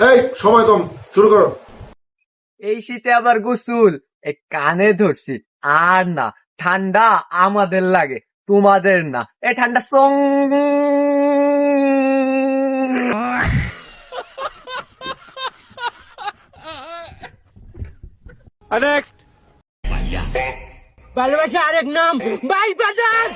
এই সময় কম শুরু করো। এই শীতে আবার গোসুল। এই কানে ধরছি। আর না ঠান্ডা আমাদের লাগে তোমাদের না। এ ঠান্ডা সং ভালোবাসা আরেক নাম বাই বাজার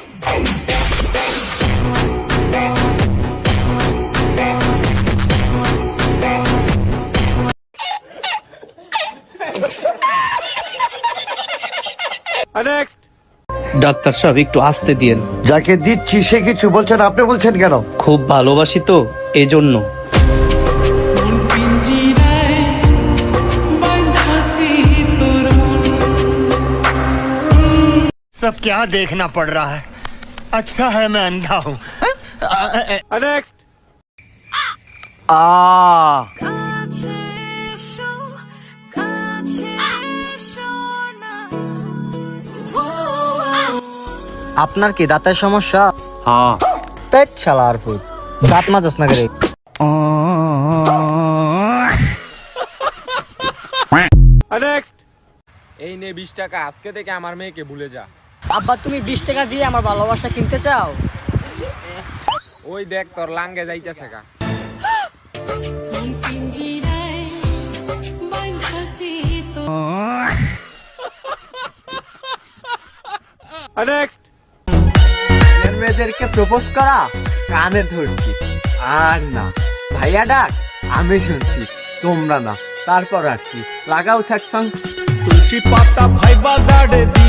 ডাক্তার সাহেব একটু আসতে দিয়েন যাকে দিচ্ছি সে কিছু বলছেন আপনি বলছেন কেন খুব ভালোবাসি তো এজন্য सब क्या देखना पड़ रहा है अच्छा है मैं अंधा हूँ কাছে এসো, আপনার কি দাঁতের সমস্যা? হ্যাঁ। তেজ শালার ফুট দাঁত মাজাস না করে এই নে বিশ টাকা আজকে থেকে আমার মেয়েকে ভুলে যা। আব্বা তুমি বিশ টাকা দিয়ে আমার ভালোবাসা কিনতে চাও? ওই দেখ তোর লাঙ্গে যাইতেছে গা। মন ছেলের মেয়েদেরকে প্রপোজ করা কানে ধরছি। আর না, ভাইয়া ডাক, আমি শুনছি, তোমরা না। তারপর আসছি। লাগাও স্যাট সং। তুলসী পাতা ভাই বাজারে দিয়াছিলাম